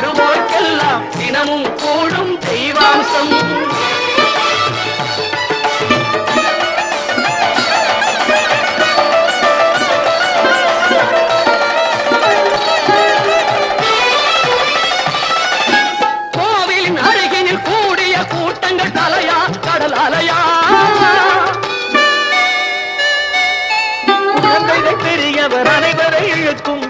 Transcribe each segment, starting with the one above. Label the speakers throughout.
Speaker 1: வருவோர்க்கெல்லாம் தினமும் கூடும் தெய்வாம்சம் கோவிலின் அருகினில் கூடிய கூட்டங்கள் தலையா கடல் அலையா. பெரியவர் அனைவரை இழுக்கும்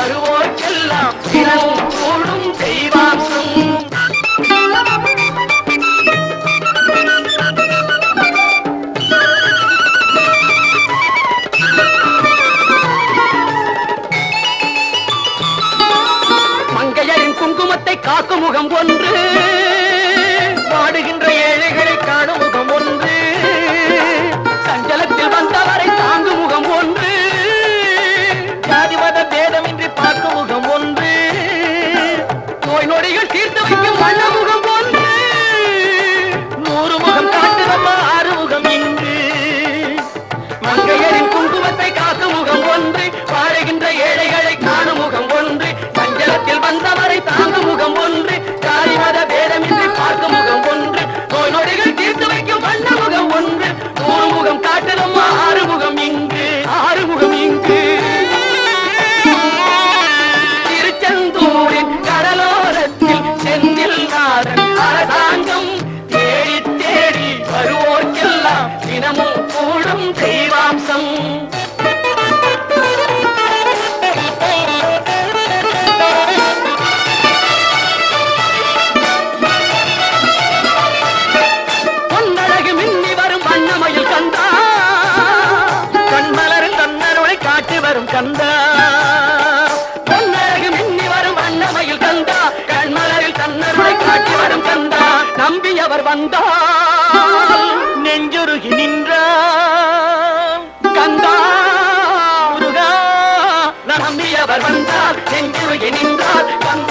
Speaker 1: வருவோர்க்கெல்லாம் கூடும் தெய்வாம்சம் மங்கையரின் குங்குமத்தை காக்கும் முகம் ஒன்று. வாடுகின்ற ஏழைகளை காணும் வந்தவரை தாங்கும் கந்தா பொன்னழகு மின்னி வரும் அன்னமையில் கந்தா கண்மலரில் தன்னருளை காட்டி வரும் கந்தா நம்பியவர் வந்தால் நெஞ்சொருகி நின்றான் கந்தா முருகா நம்பியவர் வந்தால் நெஞ்சொருகி நின்றால் கந்தா